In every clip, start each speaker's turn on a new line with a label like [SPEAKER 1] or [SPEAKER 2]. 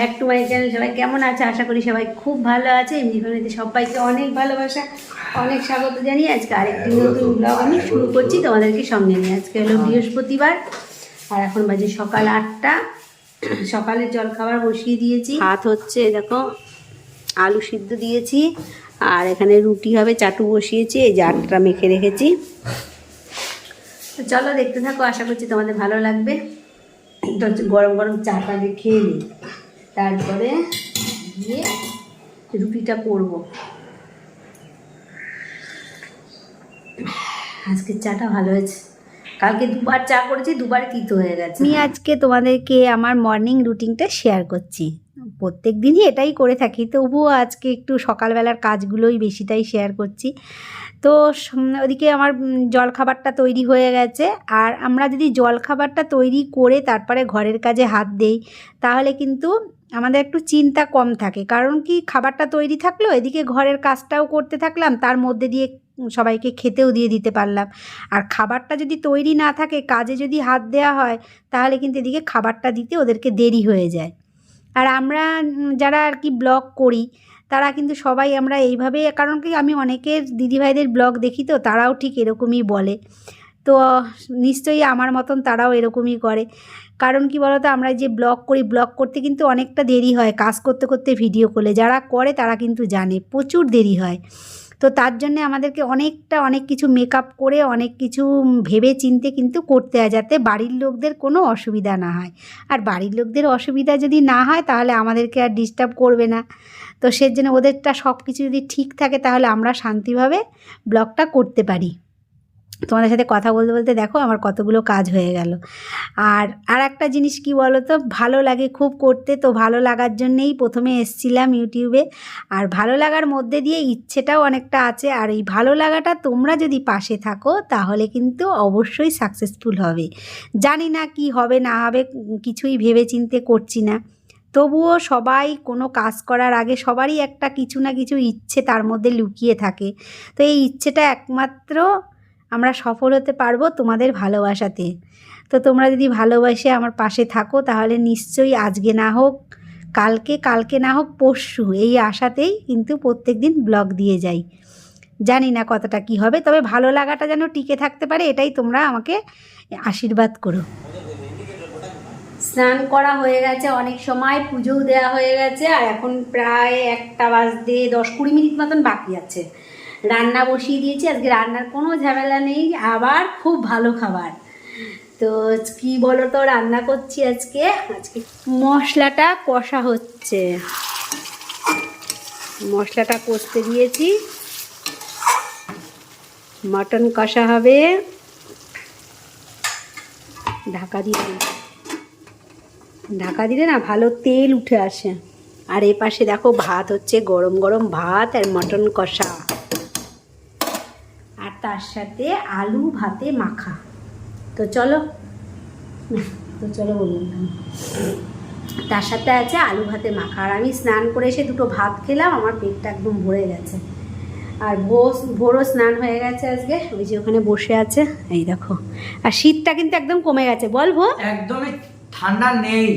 [SPEAKER 1] Back to my channel সবাই কেমন আছে? আশা করি সবাই খুব ভালো আছে। এমনি ফ্যামিলিতে সবাইকে অনেক ভালোবাসা অনেক স্বাগত জানিয়ে আজকে আরেকটি নতুন ব্লগ আমি শুরু করছি তোমাদেরকে সঙ্গে নিয়ে। আজকে হলো বৃহস্পতিবার আর এখন বাজে সকাল আটটা। সকালের জলখাবার বসিয়ে দিয়েছি। ভাত হচ্ছে দেখো আলু সিদ্ধ দিয়েছি আর এখানে রুটি হবে চাটু বসিয়েছি এই যে আটটা মেখে রেখেছি। তো চলো দেখতে থাকো আশা করছি তোমাদের ভালো লাগবে। তো গরম গরম চাটা দিয়ে খেয়ে নিই। তারপরে গিয়ে রুটিটা করব। আজকের চাটা ভালো হয়েছে। কালকে দুবার চা করেছি দুবার তিতো হয়ে গেছে। আমি আজকে তোমাদেরকে আমার মর্নিং রুটিনটা শেয়ার করছি। প্রত্যেক দিনই এটাই করে থাকি, তবুও আজকে একটু সকালবেলার কাজগুলোই বেশিটাই শেয়ার করছি। তো ওদিকে আমার জলখাবারটা তৈরি হয়ে গেছে। আর আমরা যদি জলখাবারটা তৈরি করে তারপরে ঘরের কাজে হাত দেই, তাহলে কিন্তু আমাদের একটু চিন্তা কম থাকে। কারণ কি, খাবারটা তৈরি থাকল, এদিকে ঘরের কাজটাও করতে থাকলাম, তার মধ্যে দিয়ে সবাইকে খেতেও দিয়ে দিতে পারলাম। আর খাবারটা যদি তৈরি না থাকে, কাজে যদি হাত দেওয়া হয়, তাহলে কিন্তু এদিকে খাবারটা দিতে ওদেরকে দেরি হয়ে যায়। আর আমরা যারা আর কি ব্লগ করি তারা কিন্তু সবাই আমরা এইভাবেই, কারণ কি আমি অনেকের দিদিভাইদের ব্লগ দেখি তো, তারাও ঠিক এরকমই বলে। তো, নিশ্চয়ই আমার মতন তারাও এরকমই করে। কারণ কি বলতো, আমরা যে ব্লগ করি, ব্লগ করতে কিন্তু অনেকটা দেরি হয়, কাজ করতে করতে ভিডিও করলে। যারা করে তারা কিন্তু জানে, প্রচুর দেরি হয়। তো তার জন্যে আমাদেরকে অনেকটা, অনেক কিছু মেকআপ করে, অনেক কিছু ভেবে চিনতে কিন্তু করতে হয় যাতে বাড়ির লোকদের কোনো অসুবিধা না হয়। আর বাড়ির লোকদের অসুবিধা যদি না হয়, তাহলে আমাদেরকে আর ডিস্টার্ব করবে না। তো সেজন্য ওদেরটা সব কিছু যদি ঠিক থাকে, তাহলে আমরা শান্তিভাবে ব্লগটা করতে পারি। তোমাদের সাথে কথা বলতে বলতে দেখো আমার কতগুলো কাজ হয়ে গেল। আর আর একটা জিনিস কি বলো তো ভালো লাগে খুব করতে, তো ভালো লাগার জন্যেই প্রথমে এসছিলাম ইউটিউবে আর ভালো লাগার মধ্যে দিয়ে ইচ্ছেটাও অনেকটা আছে। আর এই ভালো লাগাটা তোমরা যদি পাশে থাকো, তাহলে কিন্তু অবশ্যই সাকসেসফুল হবে। জানি না কি হবে, না হবে, কিছুই ভেবে চিনতে করছি না। তবুও সবাই কোনো কাজ করার আগে সবারই একটা কিছু না কিছু ইচ্ছে তার মধ্যে লুকিয়ে থাকে। তো এই ইচ্ছেটা একমাত্র আমরা সফল হতে পারব তোমাদের ভালোবাসাতে। তো তোমরা যদি ভালোবাসে আমার পাশে থাকো, তাহলে নিশ্চয়ই আজকে না হোক, কালকে কালকে না হোক পরশু, এই আশাতেই কিন্তু প্রত্যেক দিন ব্লগ দিয়ে যাই। জানি না কতটা কি হবে, তবে ভালো লাগাটা যেন টিকে থাকতে পারে, এটাই তোমরা আমাকে আশীর্বাদ করো। স্নান করা হয়ে গেছে, অনেক সময়, পুজোও দেওয়া হয়ে গেছে, আর এখন প্রায় একটা বাজতে দশ কুড়ি মিনিট মতন বাকি আছে। রান্না বসিয়ে দিয়েছি। আজকে রান্নার কোনো ঝামেলা নেই, আবার খুব ভালো খাবার। তো কি বলো তো রান্না করছি আজকে। আজকে মশলাটা কষা হচ্ছে। মশলাটা কষতে দিয়েছি। মটন কষা হবে। ঢাকা দিয়ে ঢাকা দিলে না ভালো তেল উঠে আসে। আর এ পাশে দেখো ভাত হচ্ছে গরম গরম ভাত আর মটন কষা। তার সাথে আলু ভাতে মাখা। তো চলো। তো চলো বললাম। তার সাথে আছে আলু ভাতে মাখা। আর আমি স্নান করে এসে দুটো ভাত খেলাম, আমার পেটটা একদম ভরে গেছে। আর ভোর ভোরও স্নান হয়ে গেছে আজকে। ওই যে ওখানে বসে আছে, এই দেখো। আর শীতটা কিন্তু একদম কমে গেছে। বল ভো
[SPEAKER 2] একদমই ঠান্ডা নেই।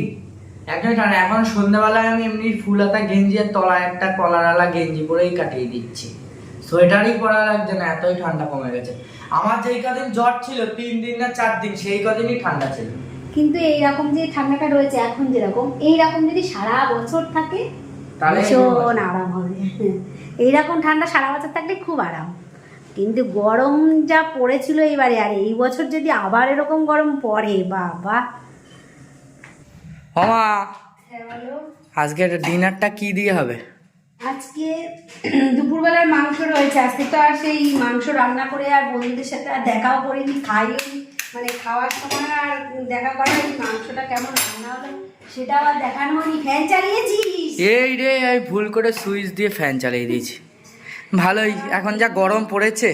[SPEAKER 2] একদমই ঠান্ডা এখন সন্ধ্যাবেলায় আমি এমনি ফুল হাতা গেঞ্জি আর তলায় একটা কলারওয়ালা গেঞ্জি পরেই কাটিয়ে দিচ্ছি। সোয়েটারই পরা লাগছে না এতই ঠান্ডা কমে গেছে। আমার যেই কদিন জ্বর ছিল তিন দিন না চার দিন সেই কদিনই ঠান্ডা ছিল।
[SPEAKER 1] কিন্তু এইরকম যে ঠান্ডাটা রয়েছে এখন যেরকম এইরকম যদি সারা বছর থাকে
[SPEAKER 2] তাহলে
[SPEAKER 1] ভীষণ আরাম হবে। এইরকম ঠান্ডা সারা বছর থাকলে খুব আরাম। কিন্তু গরম যা পড়েছিল এবারে আর এই বছর যদি আবার এরকম গরম পড়ে বাবা।
[SPEAKER 2] মামা
[SPEAKER 1] হ্যাঁ বলো।
[SPEAKER 2] আজকের ডিনারটা কি দিয়ে হবে?
[SPEAKER 1] আজকে দুপুরবেলার মাংস রয়েছে। আজকে তো আর সেই মাংস রান্না করে আর বন্ধুদের সাথে আর দেখাও করিনি খাইও মানে খাওয়ার সময় আর দেখা করা এই মাংসটা কেমন রান্না হলো সেটা আবার দেখানো হয়নি। ফ্যান চালিয়েছিস?
[SPEAKER 2] এই রে আমি ভুল করে সুইচ দিয়ে ফ্যান চালিয়ে দিয়েছি। ভালোই এখন যা গরম পড়েছে।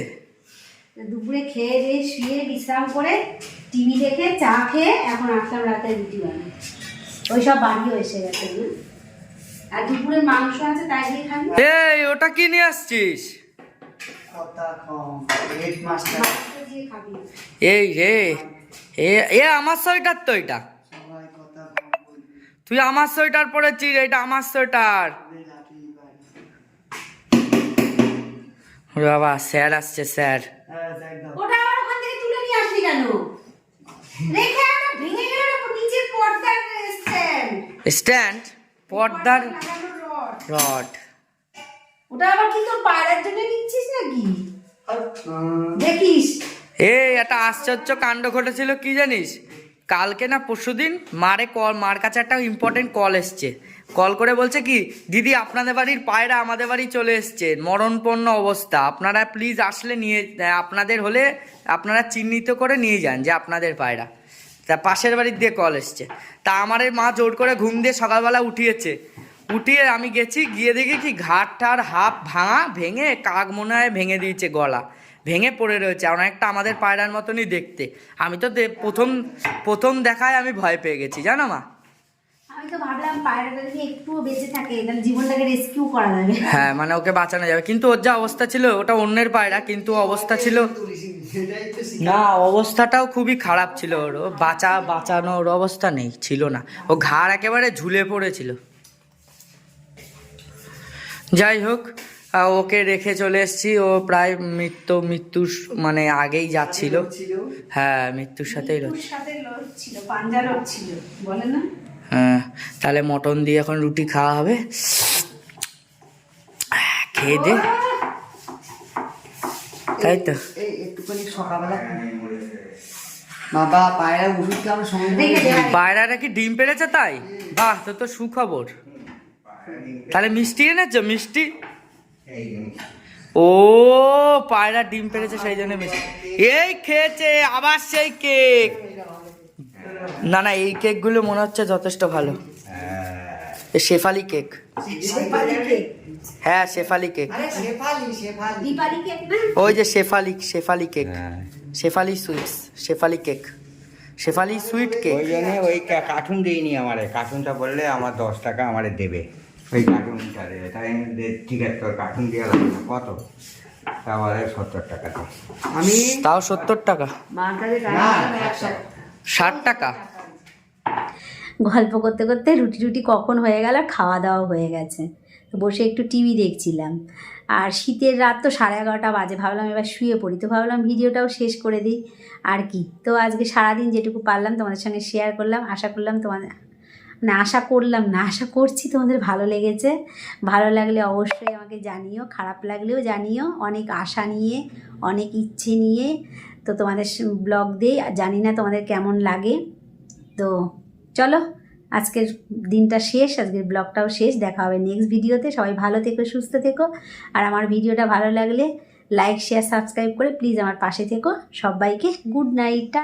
[SPEAKER 1] দুপুরে খেয়ে দিয়ে শুয়ে বিশ্রাম করে টিভি দেখে চা খেয়ে এখন আসলাম রাতে রুটি বানাই। ওই সব বাড়িও এসে গেছে আর দুপুরের মাংস আছে তাই দিয়ে খাবি?
[SPEAKER 2] এই ওটা কি নিয়ে আসছিস?
[SPEAKER 3] কথা কম হেডমাস্টার
[SPEAKER 1] মাংস দিয়ে খাবি।
[SPEAKER 2] এই রে এ এ আমার সোয়েটার তো এটা। তুই আমার সোয়েটার পরেছিস এটা আমার সোয়েটার। বাবা স্যার আসছে স্যার।
[SPEAKER 3] হ্যাঁ,
[SPEAKER 1] ওটা আবার ওখান থেকে তুলে নিয়ে আসলি কেন? রেখে ভেঙে গেল নিচের পর্দার স্ট্যান্ড
[SPEAKER 2] স্ট্যান্ড পর্দার
[SPEAKER 1] রড।
[SPEAKER 2] রড
[SPEAKER 1] ওটা আবার কি তোর পায়রার জন্য নিচ্ছিস নাকি? দেখিস।
[SPEAKER 2] এই একটা আশ্চর্য কাণ্ড ঘটেছিল কি জানিস? কালকে না পরশুদিন মারে কল মার কাছে একটা ইম্পর্টেন্ট কল এসছে। কল করে বলছে কি দিদি আপনাদের বাড়ির পায়রা আমাদের বাড়ি চলে এসছে। মরণপন্ন অবস্থা। আপনারা প্লিজ আসলে নিয়ে আপনাদের হলে আপনারা চিহ্নিত করে নিয়ে যান যে আপনাদের পায়রা। তা পাশের বাড়ির দিয়ে কল এসছে। তা আমার এই মা জোর করে ঘুম দিয়ে সকালবেলা উঠিয়েছে। উঠিয়ে আমি গেছি গিয়ে দেখি কি ঘাটটার হাফ ভাঙা ভেঙে কাক মনে হয় ভেঙে দিয়েছে গলা। ভেঙে পড়ে রয়েছে অনেকটা আমাদের পায়রার মতনই দেখতে। আমি তো প্রথম প্রথম দেখায় আমি ভয় পেয়ে গেছি জানো মা?
[SPEAKER 1] আমি তো ভাবলাম পায়রাটা যদি একটুও বেঁচে থাকে তাহলে জীবনটাকে রেস্কিউ করা যাবে।
[SPEAKER 2] হ্যাঁ মানে ওকে বাঁচানো যাবে। কিন্তু ওর যা অবস্থা ছিল ওটা অন্যের পায়রা কিন্তু অবস্থা ছিল
[SPEAKER 3] নি,
[SPEAKER 2] অবস্থাটাও খুবই খারাপ ছিল ওর। ও বাঁচা বাঁচানোর অবস্থা নেই ছিল না। ও ঘাড় একেবারে ঝুলে পড়েছিল। যাই হোক ওকে রেখে চলে এসেছি। ও প্রায় মৃত্যু মৃত্যুর মানে আগেই যাচ্ছিল। হ্যাঁ মৃত্যুর সাথেই হ্যাঁ তাহলে মটন দিয়ে এখন রুটি খাওয়া হবে। খেয়ে দে। তাই তো।
[SPEAKER 3] এই একটুখানি সকালবেলা বাবা পায়রা ওষুধ খাওয়ানোর সঙ্গে
[SPEAKER 2] পায়রাটা কি ডিম পেড়েছে তাই? বাহ তো তো সুখবর। তাহলে মিষ্টি এনেছো? মিষ্টি? ও পায়রা ডিম পেড়েছে সেই জন্য মিষ্টি। এই খেয়েছে আবার সেই কেক। না না এই কেকগুলো মনে হচ্ছে যথেষ্ট ভালো। এ শেফালি কেক।
[SPEAKER 1] শেফালি কেক?
[SPEAKER 2] হ্যাঁ শেফালি কেক
[SPEAKER 3] আরে শেফালি শেফালি।
[SPEAKER 1] দীপালি কেক না?
[SPEAKER 2] ওই যে Shefali Shefali cake Shefali sweets Shefali cake Shefali sweet cake
[SPEAKER 4] ওই জন্য ওই কার্টুন দিইনি আমারে। কার্টুনটা বললে আমার দশ টাকা আমারে দেবে। ওই কার্টুনটা দেবে। তাই দে- ঠিক আছে তোর কার্টুন দেওয়া লাগবে না কত? তাহলে সত্তর টাকা
[SPEAKER 3] আমি
[SPEAKER 2] তাও সত্তর টাকা? ষাট টাকা।
[SPEAKER 1] গল্প করতে করতে রুটি রুটি কখন হয়ে গেল? খাওয়া দাওয়া হয়ে গেছে। বসে একটু টিভি দেখছিলাম। আর শীতের রাত তো সাড়ে এগারোটা বাজে, ভাবলাম এবার শুয়ে পড়ি। তো ভাবলাম ভিডিওটাও শেষ করে দিই। আর কি? তো আজকে সারাদিন যেটুকু পারলাম তোমাদের সঙ্গে শেয়ার করলাম। আশা করলাম তোমাদের মানে আশা করলাম না, আশা করছি তোমাদের ভালো লেগেছে। ভালো লাগলে অবশ্যই আমাকে জানিও, খারাপ লাগলেও জানিও। অনেক আশা নিয়ে, অনেক ইচ্ছে নিয়ে তো তোমাদের ব্লগ দিই। জানি না তোমাদের কেমন লাগে। তো চলো আজকের দিনটা শেষ, আজকের ব্লগটাও শেষ। দেখা হবে নেক্সট ভিডিওতে সবাই ভালো থেকো, সুস্থ থেকো। আর আমার ভিডিওটা ভালো লাগলে লাইক শেয়ার সাবস্ক্রাইব করে প্লিজ আমার পাশে থেকো। সবাইকে গুড নাইট